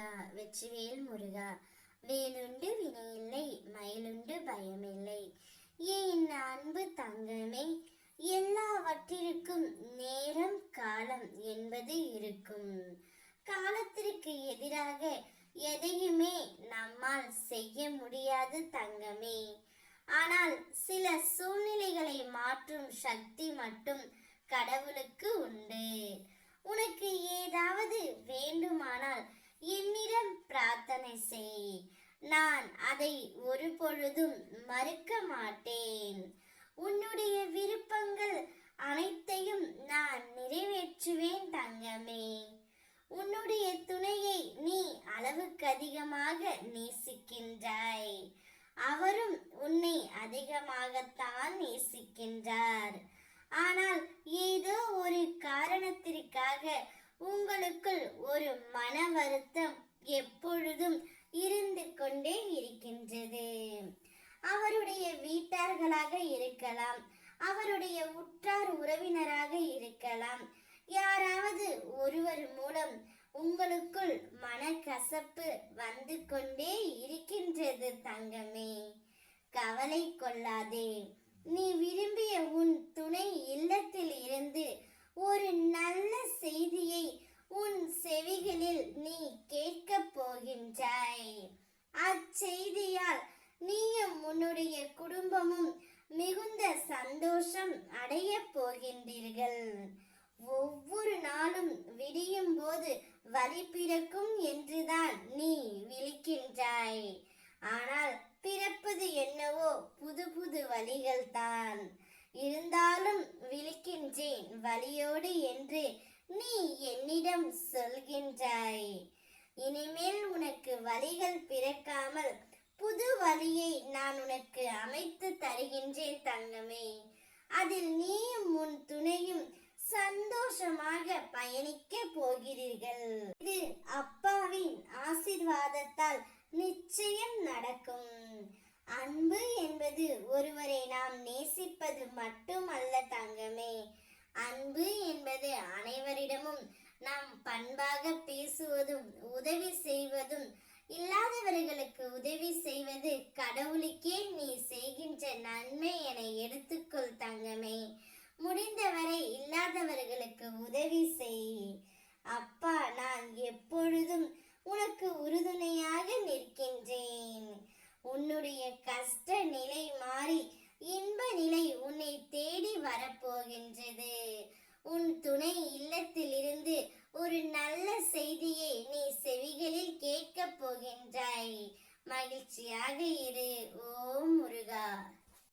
முருகா வெற்றிவேல் முருகா. வேலுண்டு வினையில்லை மயிலுண்டு பயமில்லை. ஏன் அன்பு தங்கமே? எல்லாவற்றிற்கும் நேரம் காலம் என்பது இருக்கும். காலத்திற்கு எதிராக எதையுமே நம்மால் செய்ய முடியாது தங்கமே. ஆனால் சில சூழ்நிலைகளை மாற்றும் சக்தி மட்டும் கடவுளுக்கு உண்டு. உனக்கு ஏதாவது வே பிரார்த்தனை செய் நான் அதை ஒரு பொழுதும் மறுக்க மாட்டேன். உன்னுடைய விருப்பங்கள் அனைத்தையும் நான் நிறைவேற்றுவேன் தங்கமே. உன்னுடைய துணையை நீ அளவுக்கு அதிகமாக நேசிக்கின்றாய். அவரும் உன்னை அதிகமாகத்தான் நேசிக்கின்றார். ஆனால் ஏதோ ஒரு காரணத்திற்காக உங்களுக்குள் ஒரு மன வருத்தம் எப்பொழுதும் இருந்து கொண்டே இருக்கின்றது. அவருடைய வீட்டார்களாக இருக்கலாம் அவருடைய உற்றார் உறவினராக இருக்கலாம். யாராவது ஒருவர் மூலம் உங்களுக்குள் மனக்கசப்பு வந்து கொண்டே இருக்கின்றது தங்கமே. கவலை கொள்ளாதே. நீ விரும்பிய உன் துணை இல்லத்தில் இருந்து ஒரு நல்ல செய்தி உன் செவிகளில் நீ கேட்கப் போகின்றாய் செய்தியால் நீயும் உன்னுடைய குடும்பமும் மிகுந்த சந்தோஷம் அடைய போகின்றீர்கள். ஒவ்வொரு நாளும் விடியும் போது வழி பிறக்கும் என்றுதான் நீ விழிக்கின்றாய். ஆனால் பிறப்பது என்னவோ புது புது வழிகள் தான் இருந்தாலும் விழிக்கின்றேன் வழியோடு என்று நீ என்னிடம் சொல்கின்றாய். இனிமேல் உனக்கு வழிகள் பிறக்காமல் புது வழியை நான் உனக்கு அமைத்து தருகின்றேன் தங்கமே. அதில் நீயும் உன் துணையும் சந்தோஷமாக பயணிக்க போகிறீர்கள். இது அப்பாவின் ஆசிர்வாதத்தால் நிச்சயம் நடக்கும். அன்பு என்பது ஒருவரை நாம் நேசிப்பது மட்டுமல்ல தங்கமே. அன்பு என்பது அனைவரிடமும் நாம் பண்பாக பேசுவதும் உதவி செய்வதும் இல்லாதவர்களுக்கு உதவி செய்வது கடவுளுக்கே நீ செய்கின்ற நன்மை என எடுத்துக்கொள் தங்கமே. முடிந்தவரை இல்லாதவர்களுக்கு உதவி செய். அப்பா நான் எப்பொழுதும் உனக்கு உறுதுணையாக நிற்கின்றேன். உன்னுடைய கஷ்ட நிலை மாறி இன்ப நிலை உன்னை தேடி வரப்போகின்றது. உன் துணை இல்லத்திலிருந்து ஒரு நல்ல செய்தியை நீ செவிகளில் கேட்கப் போகின்றாய். மகிழ்ச்சியாக இரு. ஓம் முருகா.